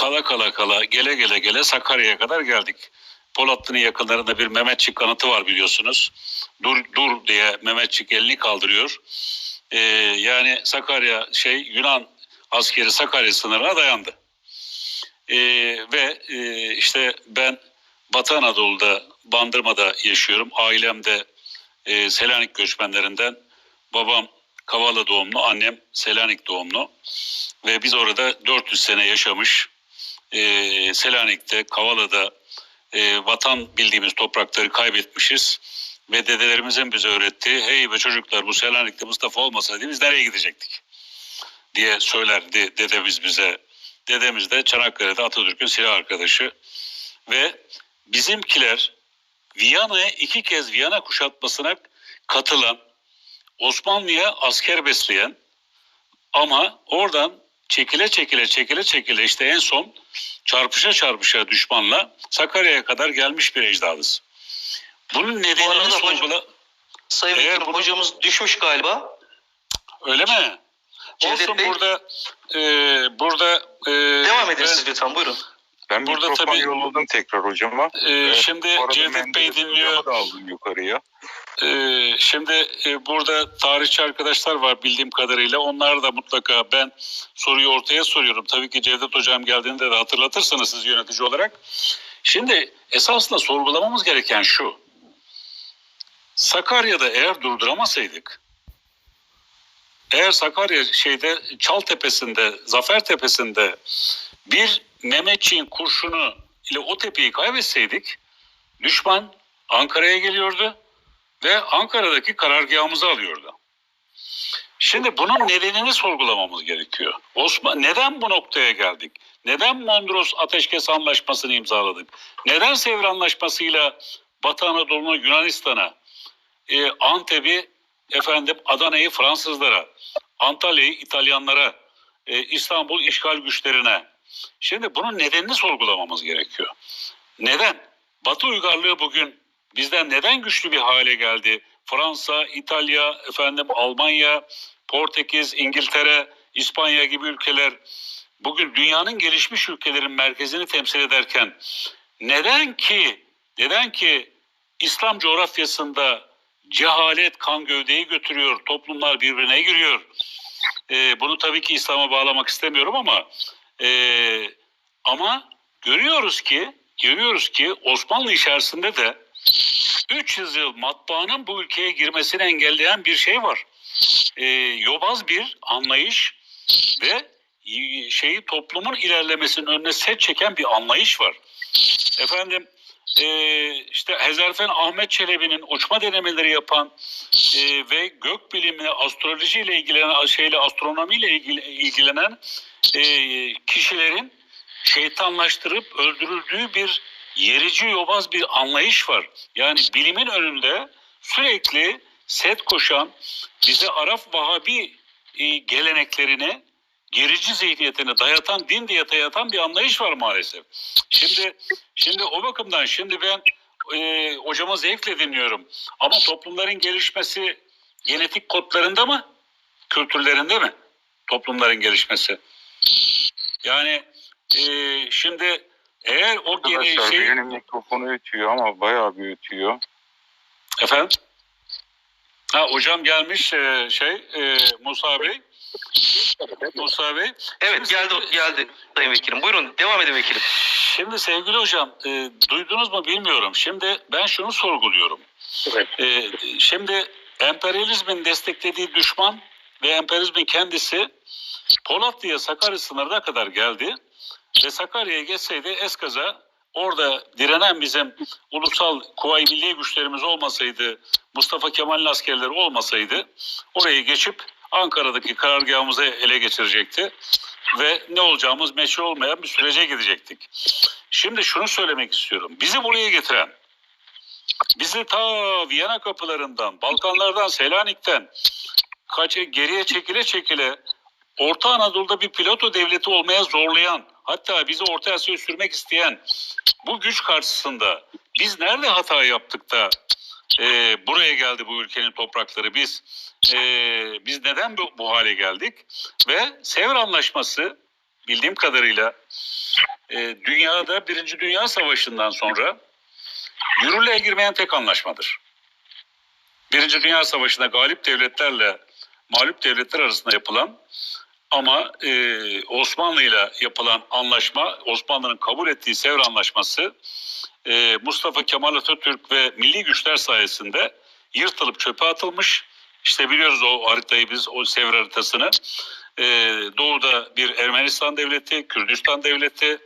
kala kala kala gele gele gele Sakarya'ya kadar geldik. Polatlı'nın yakınlarında bir Mehmetçik kanıtı var biliyorsunuz. Dur dur diye Mehmetçik elini kaldırıyor. Ee, yani Sakarya şey Yunan askeri Sakarya sınırına dayandı. Ee, ve e, işte ben Batı Anadolu'da Bandırma'da yaşıyorum. Ailem de e, Selanik göçmenlerinden. Babam Kavala doğumlu, annem Selanik doğumlu. Ve biz orada 400 sene yaşamış. E, Selanik'te, Kavala'da e, vatan bildiğimiz toprakları kaybetmişiz. Ve dedelerimizin bize öğrettiği hey be çocuklar bu Selanik'te Mustafa olmasaydı biz nereye gidecektik? diye söylerdi dedemiz bize. Dedemiz de Çanakkale'de Atatürk'ün silah arkadaşı. Ve bizimkiler Viyana'ya iki kez Viyana kuşatmasına katılan, Osmanlı'ya asker besleyen ama oradan çekile çekile çekile çekile işte en son çarpışa çarpışa düşmanla Sakarya'ya kadar gelmiş bir ecdadız. Bunun nedenini hocam- sorgula... Sayın Eğer bunu- hocamız düşmüş galiba. Öyle mi? Cevdet Olsun Bey. burada e, burada e, Devam edin ben- siz lütfen buyurun. Ben Burada mikrofon tabii- yolladım tekrar hocama. e, Evet, şimdi Cevdet Bey dinliyor. da aldım yukarıya. Ee, şimdi e, burada tarihçi arkadaşlar var bildiğim kadarıyla. Onlar da mutlaka ben soruyu ortaya soruyorum. Tabii ki Cevdet Hocam geldiğinde de hatırlatırsınız siz yönetici olarak. Şimdi esasla sorgulamamız gereken şu. Sakarya'da eğer durduramasaydık, eğer Sakarya şeyde Çaltepe'sinde, Zafer Tepesi'nde bir Mehmetçiğin kurşunu ile o tepeyi kaybetseydik, düşman Ankara'ya geliyordu ve Ankara'daki karargahımızı alıyordu. Şimdi bunun nedenini sorgulamamız gerekiyor. Osman neden bu noktaya geldik? Neden Mondros Ateşkes Anlaşması'nı imzaladık? Neden Sevr Anlaşması'yla Batı Anadolu'nu Yunanistan'a, e, Antep'i efendim Adana'yı Fransızlara, Antalya'yı İtalyanlara, e, İstanbul işgal güçlerine. Şimdi bunun nedenini sorgulamamız gerekiyor. Neden? Batı uygarlığı bugün bizden neden güçlü bir hale geldi? Fransa, İtalya, efendim Almanya, Portekiz, İngiltere, İspanya gibi ülkeler bugün dünyanın gelişmiş ülkelerin merkezini temsil ederken neden ki neden ki İslam coğrafyasında cehalet kan gövdeyi götürüyor, toplumlar birbirine giriyor. Ee, bunu tabii ki İslam'a bağlamak istemiyorum ama ee, ama görüyoruz ki görüyoruz ki Osmanlı içerisinde de 300 yıl matbaanın bu ülkeye girmesini engelleyen bir şey var. Ee, yobaz bir anlayış ve şeyi toplumun ilerlemesinin önüne set çeken bir anlayış var. Efendim e, işte Hezarfen Ahmet Çelebi'nin uçma denemeleri yapan e, ve gök bilimine, astrolojiyle ilgilenen, şeyle astronomiyle ilgili, ilgilenen e, kişilerin şeytanlaştırıp öldürüldüğü bir yerici yobaz bir anlayış var. Yani bilimin önünde sürekli set koşan, bize Arap Vahabi e, geleneklerini, gerici zihniyetini dayatan, din diye dayatan bir anlayış var maalesef. Şimdi şimdi o bakımdan şimdi ben e, hocama zevkle dinliyorum. Ama toplumların gelişmesi genetik kodlarında mı? Kültürlerinde mi? Toplumların gelişmesi. Yani e, şimdi eğer o Arkadaşlar şey... birinin mikrofonu ötüyor ama bayağı bir ötüyor. Efendim? Ha hocam gelmiş e, şey e, Musa Bey. Musa Bey. Evet geldi geldi Sayın Vekilim. Buyurun devam edin Vekilim. Şimdi sevgili hocam e, duydunuz mu bilmiyorum. Şimdi ben şunu sorguluyorum. E, şimdi emperyalizmin desteklediği düşman ve emperyalizmin kendisi Polatlı'ya Sakarya sınırına kadar geldi. Ve Sakarya'ya geçseydi eskaza orada direnen bizim ulusal Kuvayi Milliye güçlerimiz olmasaydı, Mustafa Kemal'in askerleri olmasaydı orayı geçip Ankara'daki karargahımızı ele geçirecekti. Ve ne olacağımız meşhur olmayan bir sürece gidecektik. Şimdi şunu söylemek istiyorum. Bizi buraya getiren, bizi ta Viyana kapılarından, Balkanlardan, Selanik'ten kaç geriye çekile çekile Orta Anadolu'da bir piloto devleti olmaya zorlayan, hatta bizi Orta Asya'ya sürmek isteyen bu güç karşısında biz nerede hata yaptık da e, buraya geldi bu ülkenin toprakları biz e, biz neden bu, bu hale geldik ve Sevr Anlaşması bildiğim kadarıyla e, dünyada Birinci Dünya Savaşı'ndan sonra yürürlüğe girmeyen tek anlaşmadır. Birinci Dünya Savaşı'nda galip devletlerle mağlup devletler arasında yapılan ama e, Osmanlı ile yapılan anlaşma, Osmanlı'nın kabul ettiği Sevr Anlaşması e, Mustafa Kemal Atatürk ve milli güçler sayesinde yırtılıp çöpe atılmış. İşte biliyoruz o haritayı biz, o Sevr haritasını. E, doğuda bir Ermenistan devleti, Kürdistan devleti,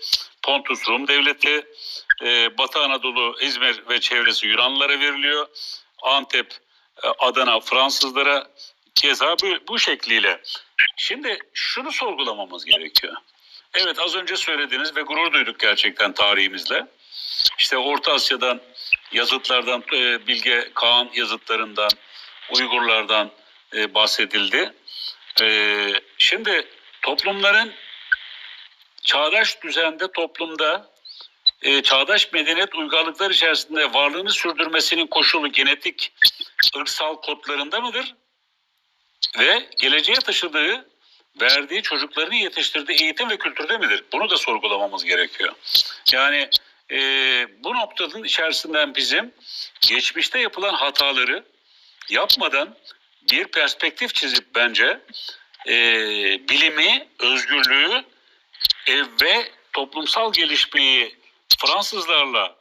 Pontus Rum devleti, e, Batı Anadolu, İzmir ve çevresi Yunanlılara veriliyor. Antep, e, Adana Fransızlara keza bu, bu şekliyle. Şimdi şunu sorgulamamız gerekiyor. Evet az önce söylediğiniz ve gurur duyduk gerçekten tarihimizle. İşte Orta Asya'dan yazıtlardan, e, Bilge Kağan yazıtlarından, Uygurlardan e, bahsedildi. E, şimdi toplumların çağdaş düzende toplumda e, çağdaş medeniyet uygarlıklar içerisinde varlığını sürdürmesinin koşulu genetik ırksal kodlarında mıdır? Ve geleceğe taşıdığı, verdiği çocuklarını yetiştirdiği eğitim ve kültürde midir? Bunu da sorgulamamız gerekiyor. Yani e, bu noktanın içerisinden bizim geçmişte yapılan hataları yapmadan bir perspektif çizip bence e, bilimi, özgürlüğü e, ve toplumsal gelişmeyi Fransızlarla,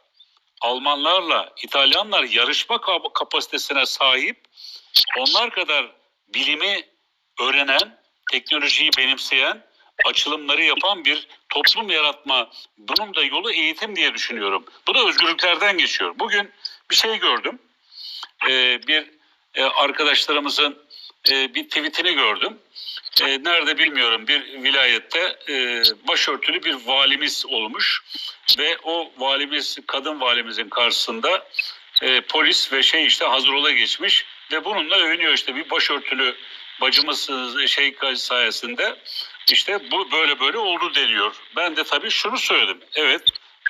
Almanlarla, İtalyanlar yarışma kap- kapasitesine sahip onlar kadar bilimi öğrenen, teknolojiyi benimseyen, açılımları yapan bir toplum yaratma. Bunun da yolu eğitim diye düşünüyorum. Bu da özgürlüklerden geçiyor. Bugün bir şey gördüm. Ee, bir e, arkadaşlarımızın e, bir tweetini gördüm. E, nerede bilmiyorum bir vilayette başörtülü bir valimiz olmuş ve o valimiz kadın valimizin karşısında polis ve şey işte hazır ola geçmiş ve bununla övünüyor işte bir başörtülü bacımız şey sayesinde işte bu böyle böyle oldu deniyor. Ben de tabii şunu söyledim. Evet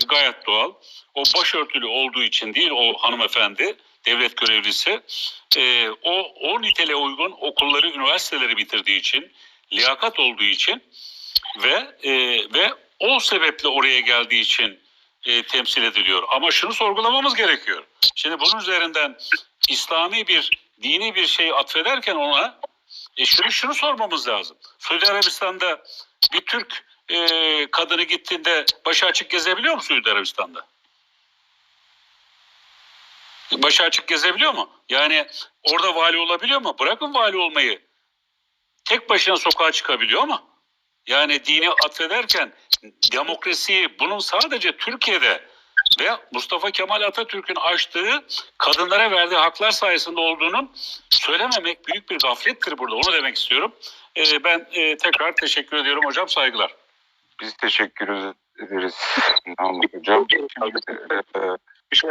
gayet doğal. O başörtülü olduğu için değil o hanımefendi devlet görevlisi e, o o nitele uygun okulları üniversiteleri bitirdiği için liyakat olduğu için ve e, ve o sebeple oraya geldiği için e, temsil ediliyor. Ama şunu sorgulamamız gerekiyor. Şimdi bunun üzerinden İslami bir dini bir şey atfederken ona e şunu şunu sormamız lazım. Suudi Arabistan'da bir Türk e, kadını gittiğinde başı açık gezebiliyor mu Suudi Arabistan'da? Başı açık gezebiliyor mu? Yani orada vali olabiliyor mu? Bırakın vali olmayı. Tek başına sokağa çıkabiliyor mu? Yani dini atfederken demokrasiyi bunun sadece Türkiye'de ve Mustafa Kemal Atatürk'ün açtığı kadınlara verdiği haklar sayesinde olduğunun söylememek büyük bir gaflettir burada. Onu demek istiyorum. Ee, ben e, tekrar teşekkür ediyorum hocam. Saygılar. Biz teşekkür ederiz Namık Hocam. Şimdi, e, Bir şey.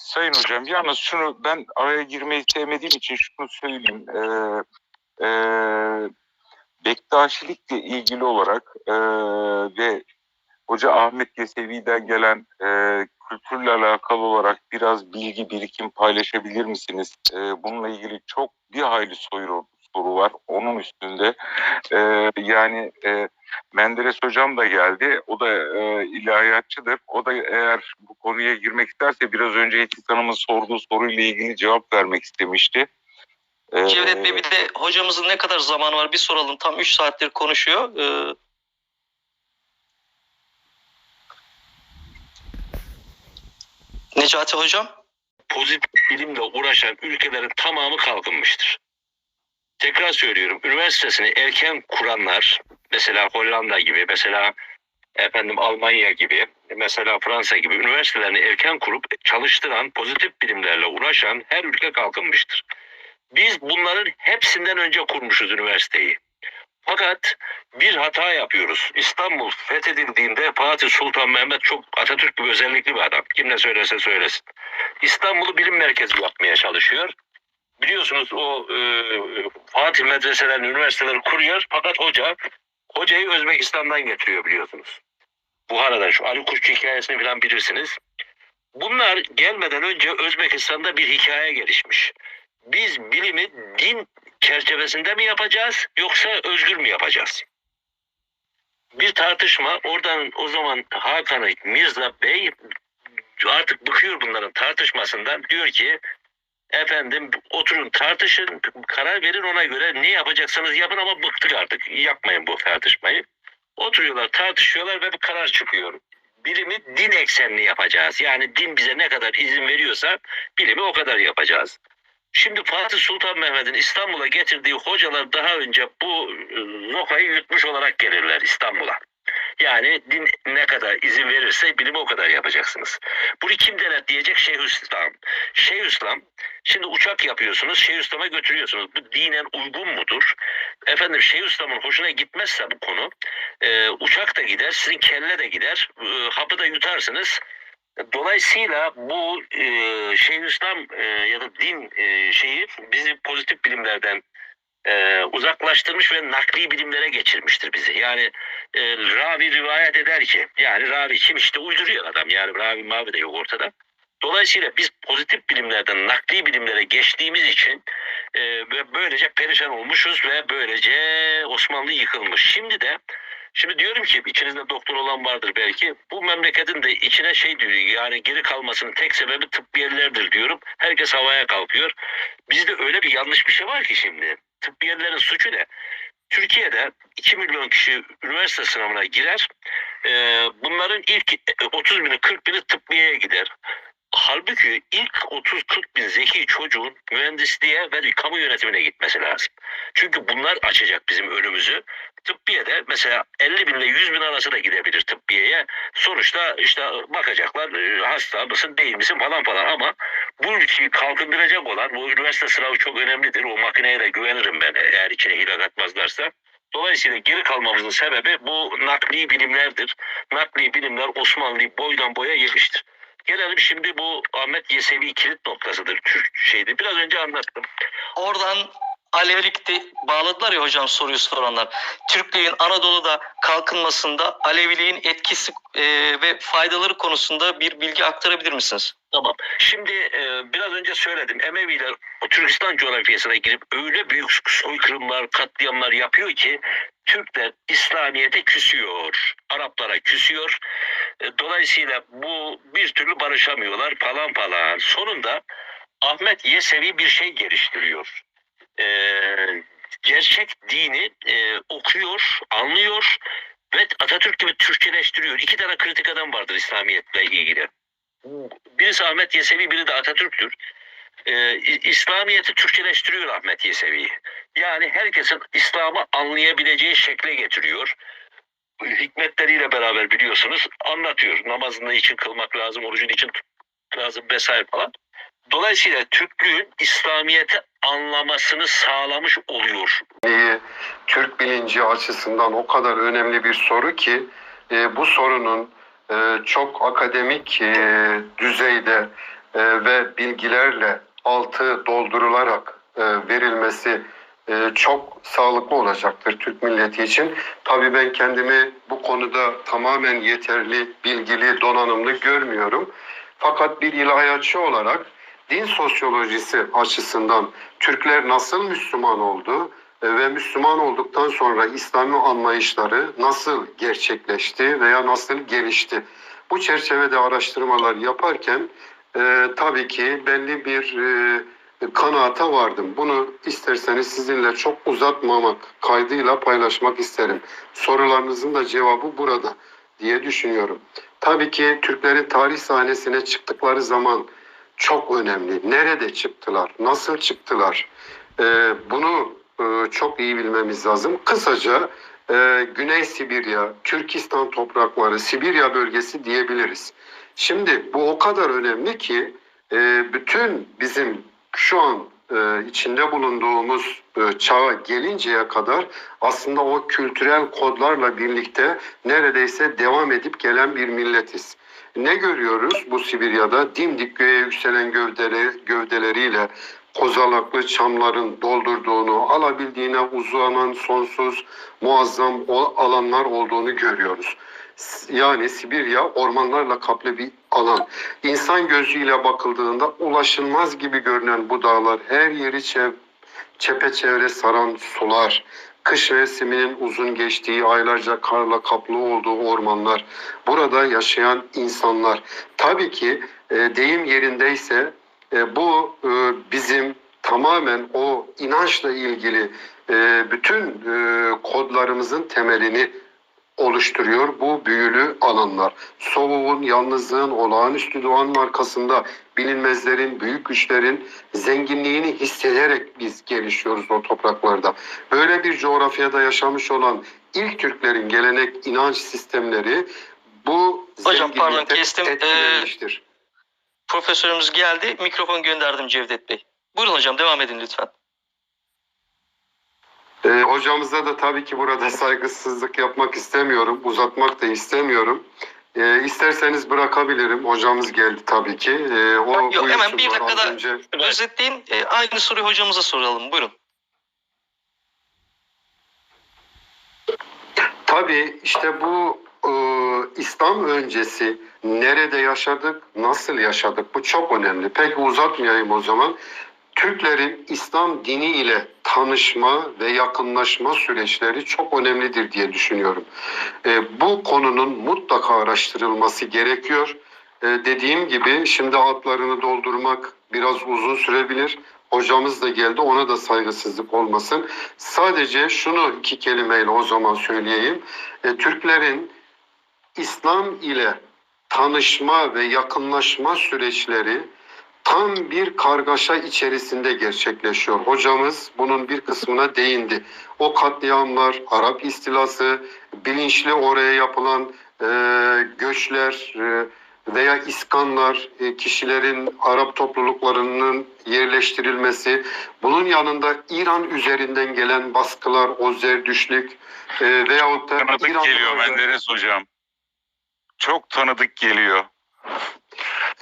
Sayın Hocam yalnız şunu ben araya girmeyi sevmediğim için şunu söyleyeyim. Ee, e, Bektaşilikle ilgili olarak e, ve Hoca Ahmet Yesevi'den gelen e, kültürle alakalı olarak biraz bilgi birikim paylaşabilir misiniz? E, bununla ilgili çok bir hayli soru, soru var onun üstünde. E, yani e, Menderes Hocam da geldi. O da e, ilahiyatçıdır. O da eğer bu konuya girmek isterse biraz önce Etis Hanım'ın sorduğu soruyla ilgili cevap vermek istemişti. E, Cevdet Bey bir de hocamızın ne kadar zamanı var bir soralım. Tam 3 saattir konuşuyor. Ee, Necati hocam. pozitif bilimle uğraşan ülkelerin tamamı kalkınmıştır. Tekrar söylüyorum, üniversitesini erken kuranlar, mesela Hollanda gibi, mesela efendim Almanya gibi, mesela Fransa gibi üniversitelerini erken kurup çalıştıran, pozitif bilimlerle uğraşan her ülke kalkınmıştır. Biz bunların hepsinden önce kurmuşuz üniversiteyi. Fakat bir hata yapıyoruz. İstanbul fethedildiğinde Fatih Sultan Mehmet çok Atatürk gibi özellikli bir adam. Kim ne söylerse söylesin. İstanbul'u bilim merkezi yapmaya çalışıyor. Biliyorsunuz o e, Fatih medreselerini, üniversiteleri kuruyor. Fakat hoca, hocayı Özbekistan'dan getiriyor biliyorsunuz. Buhara'dan şu Ali Kuşçu hikayesini falan bilirsiniz. Bunlar gelmeden önce Özbekistan'da bir hikaye gelişmiş. Biz bilimi din çerçevesinde mi yapacağız yoksa özgür mü yapacağız? tartışma oradan o zaman Hakan Mirza Bey artık bıkıyor bunların tartışmasından diyor ki efendim oturun tartışın karar verin ona göre ne yapacaksanız yapın ama bıktık artık yapmayın bu tartışmayı. Oturuyorlar tartışıyorlar ve bir karar çıkıyor. Bilimi din eksenli yapacağız. Yani din bize ne kadar izin veriyorsa bilimi o kadar yapacağız. Şimdi Fatih Sultan Mehmet'in İstanbul'a getirdiği hocalar daha önce bu e, rokayı yutmuş olarak gelirler İstanbul'a. Yani din ne kadar izin verirse bilimi o kadar yapacaksınız. Bunu kim denetleyecek? Şeyhülislam. Şeyhülislam şimdi uçak yapıyorsunuz. Şeyhülislam'a götürüyorsunuz. Bu dinen uygun mudur? Efendim Şeyhülislam'ın hoşuna gitmezse bu konu e, uçak da gider, sizin kelle de gider, e, hapı da yutarsınız. Dolayısıyla bu e, Şeyhülislam e, ya da din e, şeyi bizi pozitif bilimlerden e, uzaklaştırmış ve nakli bilimlere geçirmiştir bizi. Yani e, ravi rivayet eder ki yani ravi kim işte uyduruyor adam yani ravi mavi de yok ortada. Dolayısıyla biz pozitif bilimlerden nakli bilimlere geçtiğimiz için e, böylece perişan olmuşuz ve böylece Osmanlı yıkılmış. Şimdi de Şimdi diyorum ki içinizde doktor olan vardır belki. Bu memleketin de içine şey diyor yani geri kalmasının tek sebebi tıbbiyelerdir diyorum. Herkes havaya kalkıyor. Bizde öyle bir yanlış bir şey var ki şimdi. Tıbbiyelerin suçu ne? Türkiye'de 2 milyon kişi üniversite sınavına girer. Ee, bunların ilk 30 bini 40 bini tıbbiyeye gider. Halbuki ilk 30-40 bin zeki çocuğun mühendisliğe ve kamu yönetimine gitmesi lazım. Çünkü bunlar açacak bizim önümüzü. Tıbbiyede mesela 50 bin ile 100 bin arası da gidebilir tıbbiyeye. Sonuçta işte bakacaklar e, hasta mısın değil misin falan falan ama bu ülkeyi kalkındıracak olan bu üniversite sınavı çok önemlidir. O makineye de güvenirim ben eğer içine hile katmazlarsa. Dolayısıyla geri kalmamızın sebebi bu nakli bilimlerdir. Nakli bilimler Osmanlı'yı boydan boya yemiştir. Gelelim şimdi bu Ahmet Yesevi kilit noktasıdır Türk şeydi. Biraz önce anlattım. Oradan Alevilikte bağladılar ya hocam soruyu soranlar. Türklüğün Anadolu'da kalkınmasında Aleviliğin etkisi e, ve faydaları konusunda bir bilgi aktarabilir misiniz? Tamam. Şimdi e, biraz önce söyledim. Emeviler Türkistan coğrafyasına girip öyle büyük soykırımlar, katliamlar yapıyor ki Türkler İslamiyet'e küsüyor. Araplara küsüyor. E, dolayısıyla bu bir türlü barışamıyorlar falan falan. Sonunda Ahmet Yesevi bir şey geliştiriyor. E, gerçek dini e, okuyor, anlıyor ve Atatürk gibi Türkçeleştiriyor. İki tane kritik adam vardır İslamiyet'le ilgili. Birisi Ahmet Yesevi, biri de Atatürk'tür. Ee, İslamiyet'i Türkçeleştiriyor Ahmet Yesevi. Yani herkesin İslam'ı anlayabileceği şekle getiriyor. Hikmetleriyle beraber biliyorsunuz anlatıyor. Namazını için kılmak lazım, orucun için lazım vesaire falan. Dolayısıyla Türklüğün İslamiyet'i anlamasını sağlamış oluyor. Ee, Türk bilinci açısından o kadar önemli bir soru ki e, bu sorunun e, çok akademik e, düzeyde ve bilgilerle altı doldurularak verilmesi çok sağlıklı olacaktır Türk milleti için. Tabii ben kendimi bu konuda tamamen yeterli, bilgili, donanımlı görmüyorum. Fakat bir ilahiyatçı olarak din sosyolojisi açısından Türkler nasıl Müslüman oldu e, ve Müslüman olduktan sonra İslami anlayışları nasıl gerçekleşti veya nasıl gelişti? Bu çerçevede araştırmalar yaparken e, tabii ki belli bir e, kanaata vardım. Bunu isterseniz sizinle çok uzatmamak kaydıyla paylaşmak isterim. Sorularınızın da cevabı burada diye düşünüyorum. Tabii ki Türklerin tarih sahnesine çıktıkları zaman çok önemli. Nerede çıktılar? Nasıl çıktılar? Ee, bunu e, çok iyi bilmemiz lazım. Kısaca e, Güney Sibirya, Türkistan toprakları, Sibirya bölgesi diyebiliriz. Şimdi bu o kadar önemli ki e, bütün bizim şu an e, içinde bulunduğumuz e, çağa gelinceye kadar aslında o kültürel kodlarla birlikte neredeyse devam edip gelen bir milletiz. Ne görüyoruz bu Sibirya'da? Dimdik göğe yükselen gövdeleri, gövdeleriyle kozalaklı çamların doldurduğunu, alabildiğine uzanan sonsuz muazzam alanlar olduğunu görüyoruz. Yani Sibirya ormanlarla kaplı bir alan. İnsan gözüyle bakıldığında ulaşılmaz gibi görünen bu dağlar, her yeri çev çepeçevre saran sular, kış mevsiminin uzun geçtiği, aylarca karla kaplı olduğu ormanlar, burada yaşayan insanlar. Tabii ki e, deyim yerindeyse e, bu e, bizim tamamen o inançla ilgili e, bütün e, kodlarımızın temelini oluşturuyor bu büyülü alanlar. Soğuğun, yalnızlığın, olağanüstü doğanın arkasında bilinmezlerin, büyük güçlerin zenginliğini hissederek biz gelişiyoruz o topraklarda. Böyle bir coğrafyada yaşamış olan ilk Türklerin gelenek, inanç sistemleri bu Hocam, pardon, kestim. Ee. Profesörümüz geldi. Mikrofon gönderdim Cevdet Bey. Buyurun hocam devam edin lütfen. Ee, hocamıza da tabii ki burada saygısızlık yapmak istemiyorum, uzatmak da istemiyorum. Ee, isterseniz bırakabilirim. Hocamız geldi tabii ki. Ee, o Yok, hemen bir dakikada- önce- Özetleyin. e, aynı soruyu hocamıza soralım. Buyurun. Tabii işte bu e, İslam öncesi nerede yaşadık, nasıl yaşadık bu çok önemli. Peki uzatmayayım o zaman. Türklerin İslam dini ile tanışma ve yakınlaşma süreçleri çok önemlidir diye düşünüyorum. E, bu konunun mutlaka araştırılması gerekiyor. E, dediğim gibi şimdi altlarını doldurmak biraz uzun sürebilir. Hocamız da geldi ona da saygısızlık olmasın. Sadece şunu iki kelimeyle o zaman söyleyeyim. E, Türklerin İslam ile tanışma ve yakınlaşma süreçleri tam bir kargaşa içerisinde gerçekleşiyor. Hocamız bunun bir kısmına değindi. O katliamlar, Arap istilası, bilinçli oraya yapılan e, göçler e, veya iskanlar, e, kişilerin Arap topluluklarının yerleştirilmesi, bunun yanında İran üzerinden gelen baskılar, o zerdüşlük e, veyahut da Tanıdık İranlılarla- geliyor Menderes hocam. Çok tanıdık geliyor.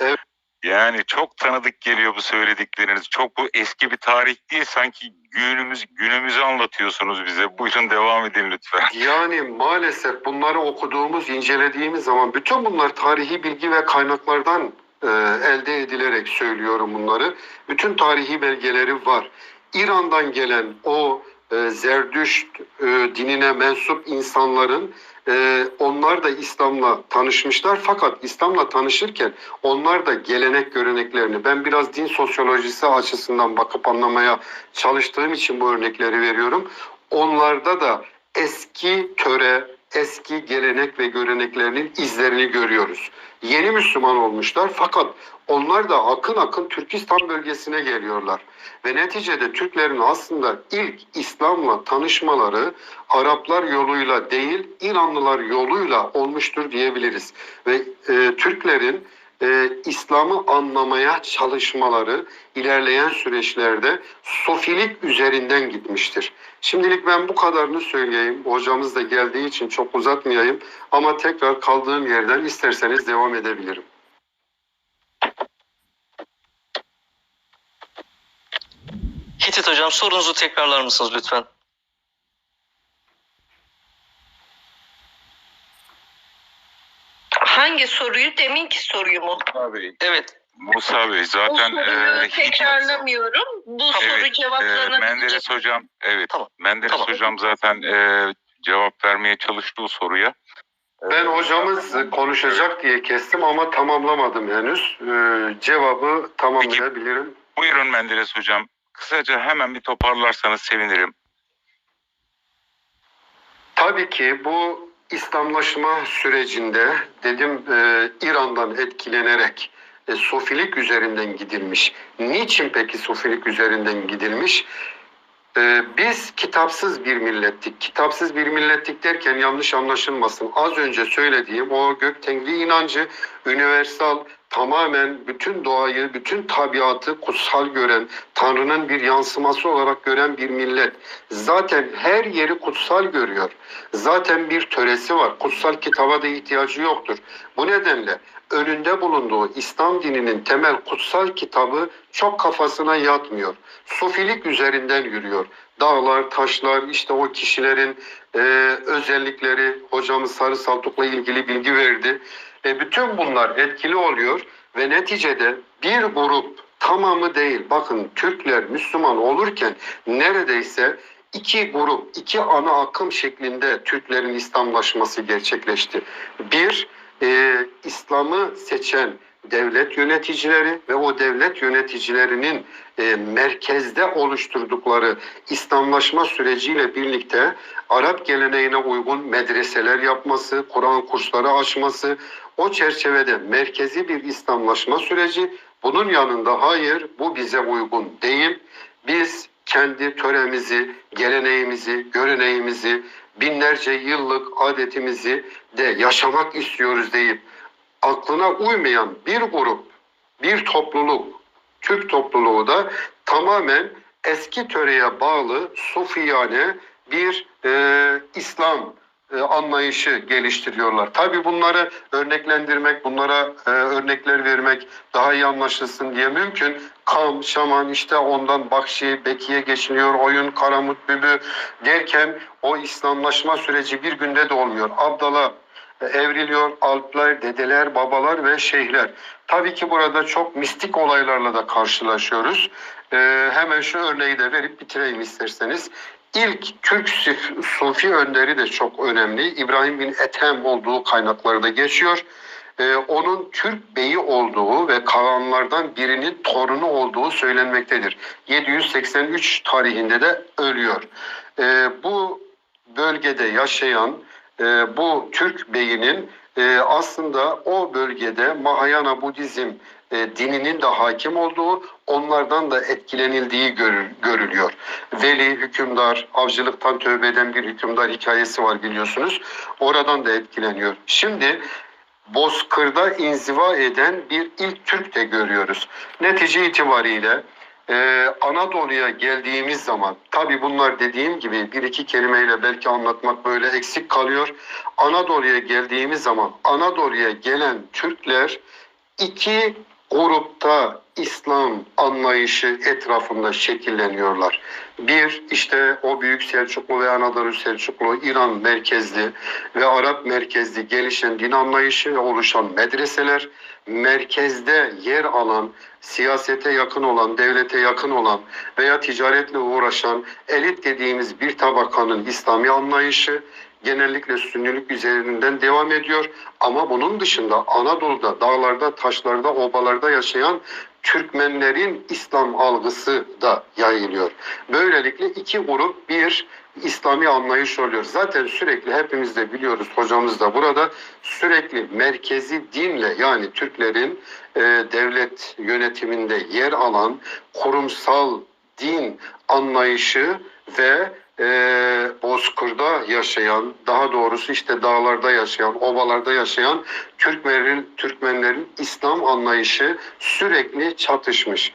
Evet. Yani çok tanıdık geliyor bu söyledikleriniz. Çok bu eski bir tarih değil sanki günümüz günümüzü anlatıyorsunuz bize. Buyurun devam edin lütfen. Yani maalesef bunları okuduğumuz, incelediğimiz zaman bütün bunlar tarihi bilgi ve kaynaklardan e, elde edilerek söylüyorum bunları. Bütün tarihi belgeleri var. İran'dan gelen o e, Zerdüşt e, dinine mensup insanların e, onlar da İslam'la tanışmışlar. Fakat İslam'la tanışırken onlar da gelenek göreneklerini ben biraz din sosyolojisi açısından bakıp anlamaya çalıştığım için bu örnekleri veriyorum. Onlarda da eski töre, eski gelenek ve göreneklerinin izlerini görüyoruz. Yeni Müslüman olmuşlar fakat onlar da akın akın Türkistan bölgesine geliyorlar. Ve neticede Türklerin aslında ilk İslam'la tanışmaları Araplar yoluyla değil İranlılar yoluyla olmuştur diyebiliriz. Ve e, Türklerin e, İslam'ı anlamaya çalışmaları ilerleyen süreçlerde sofilik üzerinden gitmiştir. Şimdilik ben bu kadarını söyleyeyim. Hocamız da geldiği için çok uzatmayayım. Ama tekrar kaldığım yerden isterseniz devam edebilirim. Hitit hocam sorunuzu tekrarlar mısınız lütfen? Hangi soruyu? Deminki soruyu mu? Bey, Evet. Musa Bey O zaten soruyu e, hiç- tekrarlamıyorum. Bu Evet, soru e, cevaplanabilir. Menderes hocam evet. Tamam, Menderes tamam. hocam zaten e, cevap vermeye çalıştı o soruya. E, Ben hocamız konuşacak diye kestim ama tamamlamadım henüz. Ee, cevabı tamamlayabilirim. Buyurun Menderes hocam. Kısaca hemen bir toparlarsanız sevinirim. Tabii ki bu İslamlaşma sürecinde dedim e, İran'dan etkilenerek e, sofilik üzerinden gidilmiş. Niçin peki sofilik üzerinden gidilmiş? E, biz kitapsız bir millettik. Kitapsız bir millettik derken yanlış anlaşılmasın. Az önce söylediğim o gök tengri inancı universal tamamen bütün doğayı, bütün tabiatı kutsal gören, Tanrı'nın bir yansıması olarak gören bir millet. Zaten her yeri kutsal görüyor. Zaten bir töresi var. Kutsal kitaba da ihtiyacı yoktur. Bu nedenle önünde bulunduğu İslam dininin temel kutsal kitabı çok kafasına yatmıyor. Sufilik üzerinden yürüyor. Dağlar, taşlar, işte o kişilerin e, özellikleri, hocamız Sarı Saltuk'la ilgili bilgi verdi. E, bütün bunlar etkili oluyor ve neticede bir grup tamamı değil. Bakın Türkler Müslüman olurken neredeyse iki grup, iki ana akım şeklinde Türklerin İslamlaşması gerçekleşti. Bir, e, İslam'ı seçen devlet yöneticileri ve o devlet yöneticilerinin e, merkezde oluşturdukları İslamlaşma süreciyle birlikte Arap geleneğine uygun medreseler yapması, Kur'an kursları açması, o çerçevede merkezi bir İslamlaşma süreci. Bunun yanında hayır bu bize uygun değil. Biz kendi töremizi, geleneğimizi, göreneğimizi, binlerce yıllık adetimizi de yaşamak istiyoruz deyip aklına uymayan bir grup, bir topluluk, Türk topluluğu da tamamen eski töreye bağlı sufiyane bir e, İslam e, anlayışı geliştiriyorlar. Tabii bunları örneklendirmek, bunlara e, örnekler vermek daha iyi anlaşılsın diye mümkün. Kam, Şaman işte ondan Bakşi, Beki'ye geçiniyor, oyun, Karamut, Bübü derken o İslamlaşma süreci bir günde de olmuyor. Abdala evriliyor alpler, dedeler, babalar ve şeyhler. Tabii ki burada çok mistik olaylarla da karşılaşıyoruz. Ee, hemen şu örneği de verip bitireyim isterseniz. İlk Türk Suf- Sufi önderi de çok önemli. İbrahim bin Ethem olduğu kaynaklarda geçiyor. Ee, onun Türk beyi olduğu ve Kağanlardan birinin torunu olduğu söylenmektedir. 783 tarihinde de ölüyor. Ee, bu bölgede yaşayan e, bu Türk beyinin e, aslında o bölgede Mahayana Budizm e, dininin de hakim olduğu, onlardan da etkilenildiği görül- görülüyor. Veli, hükümdar, avcılıktan tövbe eden bir hükümdar hikayesi var biliyorsunuz. Oradan da etkileniyor. Şimdi Bozkır'da inziva eden bir ilk Türk de görüyoruz. Netice itibariyle ee, Anadolu'ya geldiğimiz zaman tabi bunlar dediğim gibi bir iki kelimeyle belki anlatmak böyle eksik kalıyor. Anadolu'ya geldiğimiz zaman Anadolu'ya gelen Türkler iki grupta İslam anlayışı etrafında şekilleniyorlar. Bir işte o Büyük Selçuklu ve Anadolu Selçuklu İran merkezli ve Arap merkezli gelişen din anlayışı ve oluşan medreseler merkezde yer alan siyasete yakın olan, devlete yakın olan veya ticaretle uğraşan elit dediğimiz bir tabakanın İslami anlayışı genellikle sünnilik üzerinden devam ediyor. Ama bunun dışında Anadolu'da, dağlarda, taşlarda, obalarda yaşayan Türkmenlerin İslam algısı da yayılıyor. Böylelikle iki grup bir İslami anlayış oluyor. Zaten sürekli hepimiz de biliyoruz, hocamız da burada sürekli merkezi dinle yani Türklerin e, devlet yönetiminde yer alan kurumsal din anlayışı ve e, Bozkır'da yaşayan, daha doğrusu işte dağlarda yaşayan, obalarda yaşayan Türkmenlerin, Türkmenlerin İslam anlayışı sürekli çatışmış.